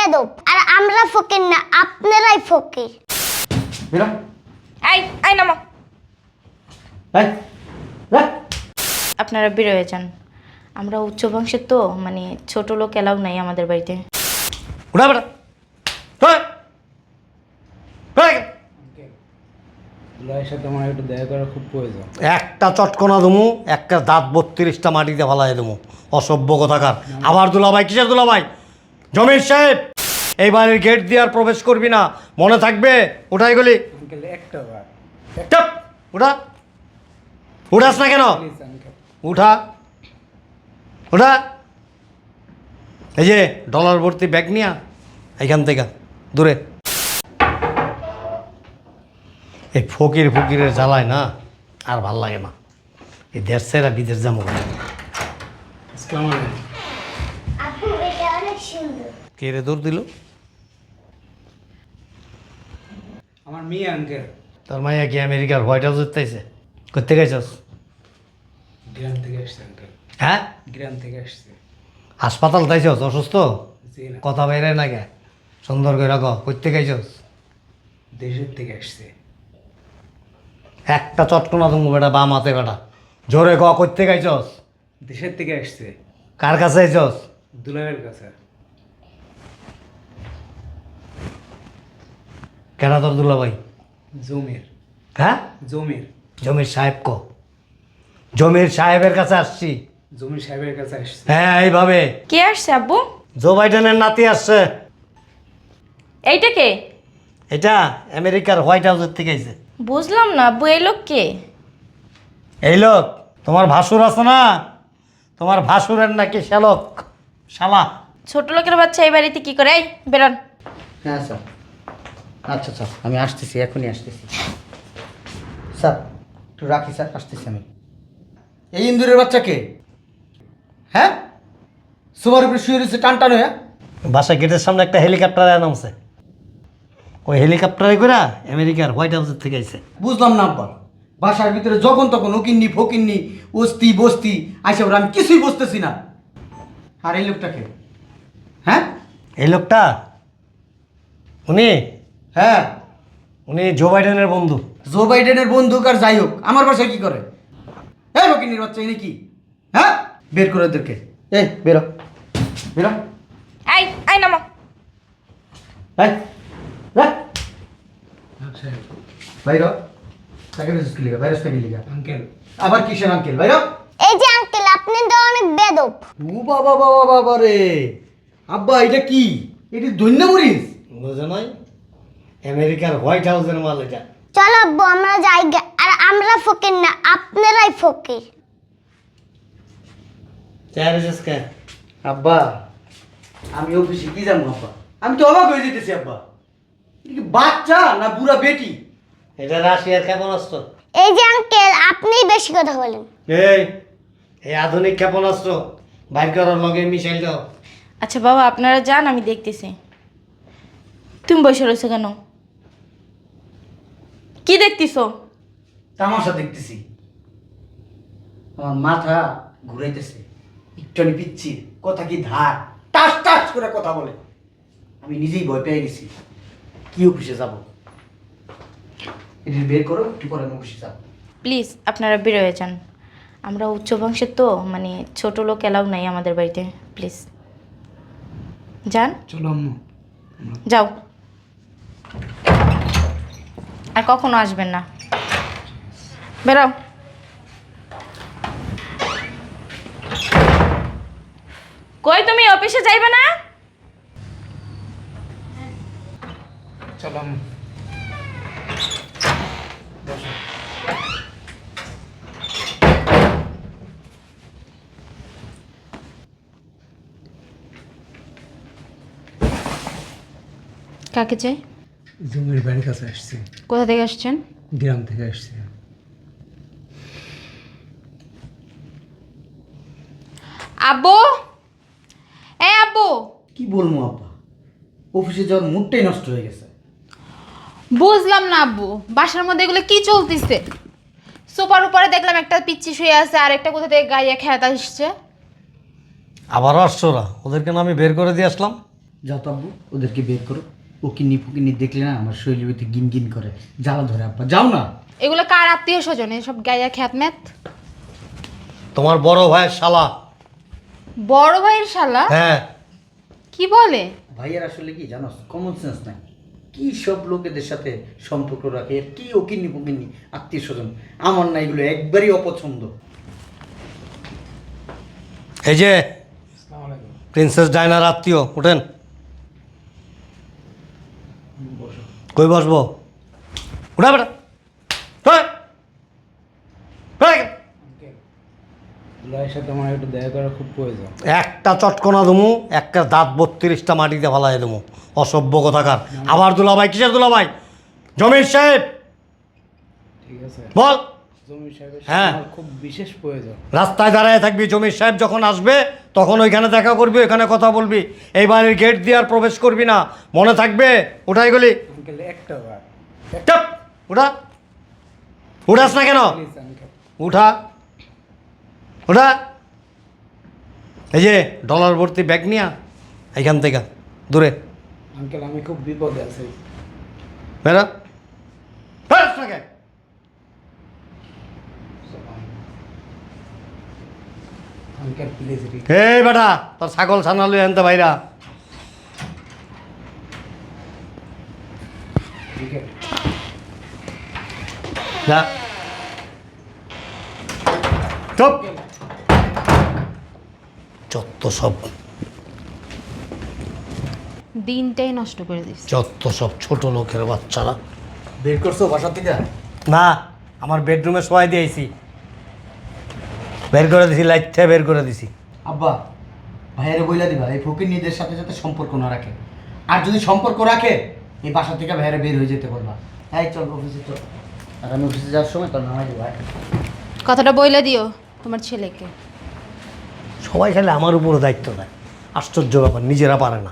বেদব আর আমরা ফকির না আপনারাই ফকির। বেরো নামো। এই রাখ। আপনারা বেরোয় যান। আমরা উচ্চ বংশের তো মানে ছোট লোক এলাও নাই আমাদের বাড়িতে। উঠা বেটা। সাথে আমার একটু দেখা করা খুব প্রয়োজন। একটা চটকনা দমু একটা দাঁত বত্রিশটা মাটিতে ফালাই দেবো। অসভ্য কথাকার। আবার দুলাভাই কিসের দুলাভাই? জমির সাহেব। এই বাড়ির গেট দিয়ে আর প্রবেশ করবি না। মনে থাকবে? ওটাই গলি। আঙ্কেল একটা বার উঠা। উঠাস না কেন? উঠা। উঠা। এই যে ডলার ভর্তি ব্যাগ নিয়া এইখান থেকে দূরে। এই ফকির ফকিরের জ্বালায় না আর ভালো লাগে না। এই দেশ সেরা বিদেশ সুন্দর। কে রে দৌড় দিল? আমার মেয়ে আঙ্কেল তোর মাইয়া কি আমেরিকার হোয়াইট হাউস উঠতেছে? করতে গেছস গ্রাম থেকে আসছে আঙ্কেল হ্যাঁ? গ্রাম থেকে আসছে। হাসপাতাল তাইছস অসুস্থ? জি না। কথা বাইরে না গে সুন্দর করে রাখো করতে গেছস দেশের থেকে আসছে। একটা চটকনা তুমি বেটা বাম হাতে বেটা। জোরে ক করতে গেছস দেশের থেকে আসছে। কার কাছে আইছস? দুলাইয়ের কাছে। কেনা তোর দুলা ভাই? জমির। হ্যাঁ? জমির। জমির সাহেব ক। জমির সাহেবের কাছে আসছি। জমির সাহেবের কাছে আসছি। হ্যাঁ এইভাবে। কে আসছে আব্বু? জো বাইডেনের নাতি আসছে। এইটা কে? এটা আমেরিকার হোয়াইট হাউসের থেকে আইছে। বুঝলাম না আব্বু এই লোক কে? এই লোক তোমার ভাসুর আছে না? তোমার ভাসুরের নাকি শ্যালক শালা। ছোট লোকের বাচ্চা এই বাড়িতে কি করে? এই বেরোন। হ্যাঁ স্যার। আচ্ছা স্যার আমি আসতেছি এখনই আসতেছি। স্যার একটু রাখি স্যার আসতেছি আমি। এই ইন্দুরের বাচ্চাকে হ্যাঁ? সুবার উপরে শুয়ে রয়েছে টান টান হয়ে। বাসা গেটের সামনে একটা হেলিকপ্টার নামছে। ওই হেলিকপ্টারে করে আমেরিকার হোয়াইট হাউসের থেকে আইছে। বুঝলাম না আব্বা। বাসার ভিতরে যখন তখন উকিন্নি ফকিন্নি অস্তি বস্তি আইসা আমি কিছুই বুঝতেছি না। আর এই লোকটাকে হ্যাঁ? এই লোকটা? উনি? হ্যাঁ উনি জো বাইডেনের বন্ধু। জো বাইডেনের বন্দুক আর যাই হোক আমার বাসায় কি করে? হ্যাঁ ফকিন্নির বাচ্চা এনে কি? হ্যাঁ? বের করে ওদেরকে। এই বেরো বেরো এই এই নামো। এই আচ্ছা বাইরো তাকে থেকে আঙ্কেল আবার কিসের আঙ্কেল বাইরো এই যে আঙ্কেল আপনি তো অনেক বেদব। ও বাবা বাবা বাবা রে। আব্বা এটা কি? এটি দৈন্য মরিস বুঝে নাই। আমেরিকার হোয়াইট হাউসের মাল এটা চলো আব্বু আমরা যাই গে। আর আমরা ফকির না আপনারাই ফকির। চার এসেছে আব্বা আমি অফিসে কি জানো আব্বা? আমি তো অবাক হয়ে যেতেছি আব্বা। এটা কি বাচ্চা না বুড়া বেটি? এটা রাশিয়ার ক্ষেপণাস্ত্র। এই যে আঙ্কেল আপনিই বেশি কথা বলেন। এই এই আধুনিক ক্ষেপণাস্ত্র বাইর করার লগে মিসাইল দাও। আচ্ছা বাবা আপনারা যান আমি দেখতেছি। তুমি বসে রয়েছো কেন? কি দেখতেছো? তামাশা দেখতেছি। আমার মাথা ঘুরাইতেছে। একটুখানি পিচ্ছি কথা কি ধার? টাস টাস করে কথা বলে। আমি নিজেই ভয় পেয়ে গেছি। কি অফিসে যাব? এটি বের করো একটু পরে অফিসে যাব। প্লিজ আপনারা বেরোয় যান। আমরা উচ্চ বংশের তো মানে ছোট লোক এলাও নাই আমাদের বাড়িতে। প্লিজ। যান। চলো আম্মু। যাও। আর কখনো আসবেন না। বেরাও কই তুমি অফিসে যাইবে না? চলো কাকে চাই? জমির বাড়ির কাছে আসছে। কোথা থেকে আসছেন? গ্রাম থেকে আসছে। আব্বু? এই আব্বু! কি বলব আব্বা অফিসে যাওয়ার মুডটাই নষ্ট হয়ে গেছে। বুঝলাম না আব্বু। বাসার মধ্যে এগুলো কি চলতেছে? সোফার উপরে দেখলাম একটা পিচ্ছি শুয়ে আছে আর একটা কোথা থেকে গাইয়া খেয়াত আসছে। আবারও আসছো ওরা? ওদেরকে না আমি বের করে দিয়ে আসলাম? যাও তো আব্বু ওদেরকে বের করো। ও কিন্নি ফুকিন্নি দেখলে না আমার শরীরের ভিতরে গিন গিন করে। জ্বালা ধরে আপা যাও না। এগুলো কার আত্মীয় স্বজন? এসব গায়া খ্যাতম্যাত তোমার বড় ভাইয়ের শালা। বড় ভাইয়ের শালা? হ্যাঁ। কি বলে? ভাইয়ার আসলে কি জানো কমন সেন্স নাই। কি সব লোকেদের সাথে সম্পর্ক রাখে এর কি ও কিন্নি ফুকিন্নি আত্মীয় স্বজন? আমার না এগুলো একবারই অপছন্দ। এই যে প্রিন্সেস ডায়নার আত্মীয় উঠেন কই বসবো? উঠা বেটা। একটু চটকনা দুমু একটা দাঁত বত্রিশটা মাটিতে ফালাই দেবো অসভ্য কথাকার। আবার দুলাভাই কিসের দুলাভাই? জমির সাহেব। ঠিক আছে। বল। হ্যাঁ। খুব বিশেষ প্রয়োজন। রাস্তায় দাঁড়ায় থাকবি জমির সাহেব যখন আসবে তখন ওইখানে দেখা করবি ওইখানে কথা বলবি। এই বাড়ির গেট দিয়ে আর প্রবেশ করবি না। মনে থাকবে ওটাই গলি। একটা উঠা। উঠাস না কেন? উঠা। উঠা। এই যে ডলার ভর্তি ব্যাগ নিয়া এইখান থেকে দূরে। আঙ্কেল আমি খুব বিপদে আছি। বেরা বেরাস না কেন? এই বেটা তোর ছাগল ছানালু আনতে বাইরা। রিকেট যা। চুপ। যত সব। দিনটাই নষ্ট করে দিস। যত সব ছোট লোকের বাচ্চারা। বের করছ বাসা থেকে? না আমার বেডরুমে শোয়াই দিয়েছি। বের করে দিছি লাইটটা বের করে দিছি। আব্বা ভাইয়ারে বইলা দিবা এই ফকির সাথে সাথে সম্পর্ক না রাখে। আর যদি সম্পর্ক রাখে এই বাসা থেকে ভাইয়ারে বের হয়ে যেতে বলবা। এই চল অফিসে চল। আর আমি অফিসে যাওয়ার সময় তোর নামাই দেবো। কথাটা বইলা দিও তোমার ছেলেকে। সবাই খালি আমার উপরও দায়িত্ব দেয় আশ্চর্য ব্যাপার নিজেরা পারে না।